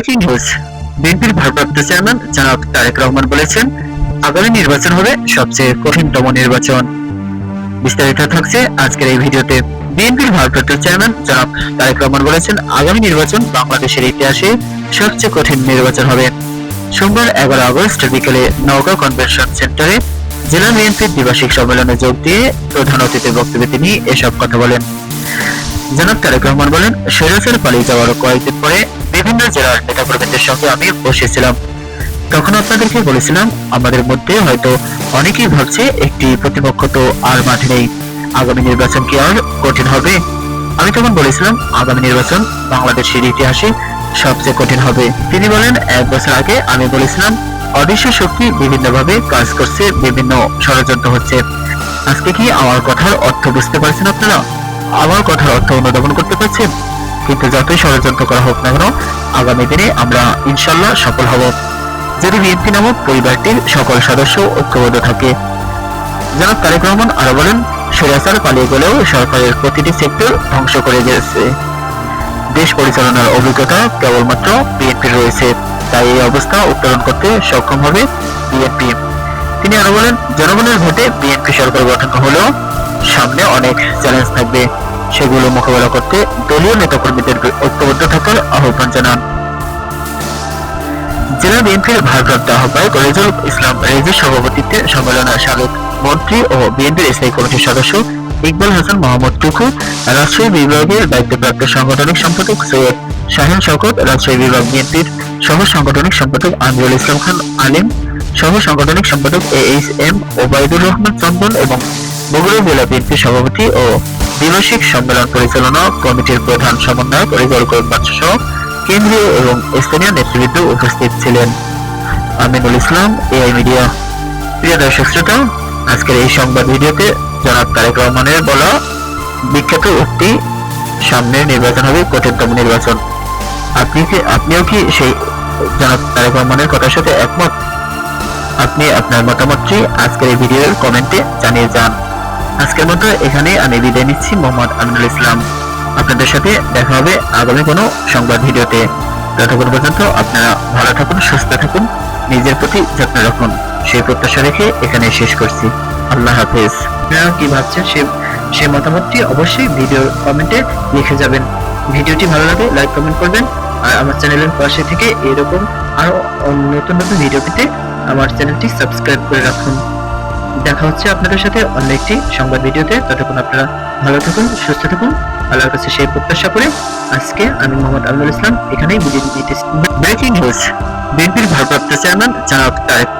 Breaking news বিএনপির ভারপ্রাপ্ত chairman জনাব তারেক রহমান বলেছেন, আগামী নির্বাচন হবে সবচেয়ে কঠিনতম নির্বাচন। বিস্তারিত থাকছে আজকের এই ভিডিওতে। বিএনপির ভারপ্রাপ্ত চেয়ারম্যান জনাব তারেক রহমান বলেছেন, আগামী নির্বাচন বাংলাদেশের ইতিহাসে সবচেয়ে কঠিন নির্বাচন হবে। সোমবার এগারো আগস্ট বিকেলে নওগাঁ কনভেনশন সেন্টারে জেলা বিএনপির দ্বিবার্ষিক সম্মেলনে যোগ দিয়ে প্রধান অতিথির বক্তব্যে তিনি এসব কথা বলেন। জনাব তারেক রহমান বলেন, স্বৈরাচার পালিয়ে যাওয়ার কয়েকদিন পরে বিভিন্ন জেলার নেতাকর্মীদের সঙ্গে আমি বসেছিলাম। তখন আপনাদেরকে বলেছিলাম, আমাদের মধ্যে হয়তো অনেকেই ভাবছে একটি প্রতিপক্ষ তো আর মাঠে নেই। আগামী নির্বাচন কি আর কঠিন হবে? আমি তখন বলেছিলাম, আগামী নির্বাচন বাংলাদেশের ইতিহাসে সবচেয়ে কঠিন হবে। তিনি বলেন, এক বছর আগে আমি বলেছিলাম, অদৃশ্য শক্তি বিভিন্নভাবে কাজ করছে, বিভিন্ন ষড়যন্ত্র হচ্ছে। আজকে কি আমার কথার অর্থ বুঝতে পারছেন আপনারা? আমার কথার অর্থ অনুধাবন করতে পারছেন? কিন্তু যতই ষড়যন্ত্র করা হোক না কেন, আগামী দিনে আমরা ইনশাল্লাহ সফল হব। যদি বিএনপি নামক পরিবারটির সকল সদস্য ঐক্যবদ্ধ থাকে, জনাব তারেক রহমান আরও বলেন স্বৈরাচার পালিয়ে গেলেও সরকারের প্রতিটি সেক্টর ধ্বংস করে গেছে দেশ পরিচালনার অভিজ্ঞতা কেবলমাত্র বিএনপির রয়েছে। তাই এই অবস্থা উত্তরণ করতে সক্ষম হবে বিএনপি। তিনি আরও বলেন, জনগণের ভোটে বিএনপি সরকার গঠন হলেও সামনে অনেক চ্যালেঞ্জ থাকবে। সেগুলো মোকাবেলা করতে দলীয় নেতাকর্মীদের ঐক্যবদ্ধ থাকার আহ্বান জানান। জেলা বিএনপির ভারপ্রাপ্ত আহ্বায়ক রেজুল ইসলাম রেজির সভাপতিত্বে সম্মেলনে সাবেক মন্ত্রী ও বিএনপির স্থায়ী কমিটির সদস্য ইকবাল হাসান মোহাম্মদ টুকু রাজশাহী বিভাগের দায়িত্বপ্রাপ্ত সাংগঠনিক সম্পাদক সৈয়দ শাহিন শওকত, রাজশাহী বিভাগ বিএনপির সহ সাংগঠনিক সম্পাদক আমিরুল ইসলাম খান আলিম, সহ সাংগঠনিক সম্পাদক A H M Obaidur Rahman Chandan এবং বগুড়া জেলা বিএনপির সভাপতি ও দ্বিবার্ষিক সম্মেলন পরিচালনা কমিটির প্রধান সমন্বয়ক রেজাউল করিম সহ কেন্দ্রীয় এবং স্থানীয় নেতৃবৃন্দ উপস্থিত ছিলেন। Aminul Islam, AI media. প্রিয় দর্শক শ্রোতা, আজকের এই সংবাদ ভিডিওতে জনাব তারেক রহমানের বলা বিখ্যাত উক্তি সামনের নির্বাচন হবে কঠিনতম নির্বাচন। আপনি কি আপনিও কি সেই জনাব তারেক রহমানের কথার সাথে একমত? আপনি আপনার মতামতটি আজকের এই ভিডিওর কমেন্টে জানিয়ে যান। আজকের মতো এখানে আমি বিদায় নিচ্ছি, মোহাম্মদ আমিনুল ইসলাম। আপনাদের সাথে দেখা হবে আগামী কোনো সংবাদ ভিডিওতে। ততক্ষণ পর্যন্ত আপনারা ভালো থাকুন, সুস্থ থাকুন, নিজের প্রতি যত্ন রাখুন। সেই প্রত্যাশা রেখে এখানে শেষ করছি। আল্লাহ হাফেজ। আপনারা কি ভাবছেন? সে সে মতামতটি অবশ্যই ভিডিও কমেন্টে লিখে যাবেন। ভিডিওটি ভালো লাগে লাইক, কমেন্ট করবেন। আর আমার চ্যানেলের পাশে থেকে এরকম আরও নতুন নতুন ভিডিও পেতে আমার চ্যানেলটি সাবস্ক্রাইব করে রাখুন। দেখা হচ্ছে আপনাদের সাথে অন্য একটি সংবাদ ভিডিওতে। ততক্ষণ আপনারা ভালো থাকুন, সুস্থ থাকুন। আল্লাহর কাছে সেই প্রত্যাশা করে আজকে আমি মোহাম্মদ আমিনুল ইসলাম, এখানেই বিদায় নিতেছি ব্রেকিং নিউজ বিএনপির ভারপ্রাপ্ত চেয়ারম্যান জনাব তারেক।